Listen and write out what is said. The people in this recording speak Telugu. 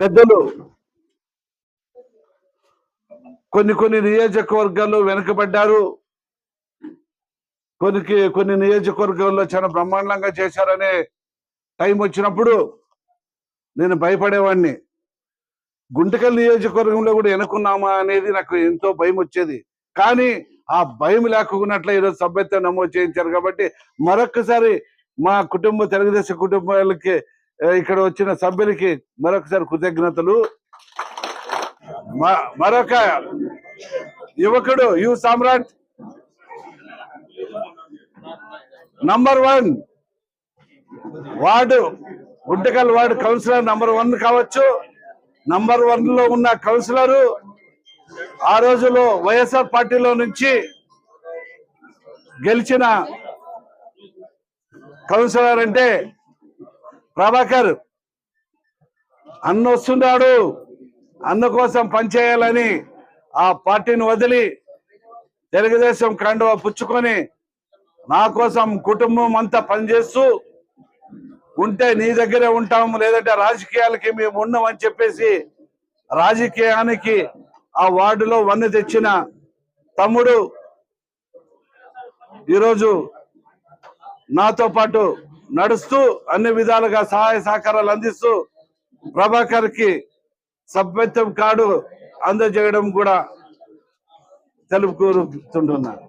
పెద్దలు. కొన్ని కొన్ని నియోజకవర్గాల్లో వెనుకబడ్డారు. కొన్ని కొన్ని నియోజకవర్గాల్లో చాలా బ్రహ్మాండంగా చేశారనే టైం వచ్చినప్పుడు నేను భయపడేవాడిని గుంటకల్ నియోజకవర్గంలో కూడా వెనుకున్నామా అనేది నాకు ఎంతో భయం వచ్చేది. కానీ ఆ భయం లేకున్నట్లు ఈరోజు సభ్యత్వం నమోదు చేయించారు కాబట్టి మరొకసారి మా కుటుంబ తెలుగుదేశం కుటుంబాలకి ఇక్కడ వచ్చిన సభ్యులకి మరొకసారి కృతజ్ఞతలు. మ- మరొక యువకుడు you Samrat. Number one ward Guntakal ward councillor number one కావచ్చు. నంబర్ వన్లో ఉన్న కౌన్సిలరు ఆ రోజులో వైఎస్ఆర్ పార్టీలో నుంచి గెలిచిన కౌన్సిలర్ అంటే ప్రభాకర్ అన్న వస్తున్నాడు అన్న కోసం పనిచేయాలని ఆ పార్టీని వదిలి తెలుగుదేశం కండువా పుచ్చుకొని నా కోసం కుటుంబం అంతా పనిచేస్తూ ఉంటే నీ దగ్గరే ఉంటాము లేదంటే రాజకీయాలకి మేము ఉన్నాం అని చెప్పేసి రాజకీయానికి ఆ వార్డులో వన్ను తెచ్చిన తమ్ముడు ఈరోజు నాతో పాటు నడుస్తూ అన్ని విధాలుగా సహాయ సహకారాలు అందిస్తూ ప్రభాకర్కి సభ్యత్వం కార్డు అందజేయడం కూడా తెలుపుకుంటున్నాను.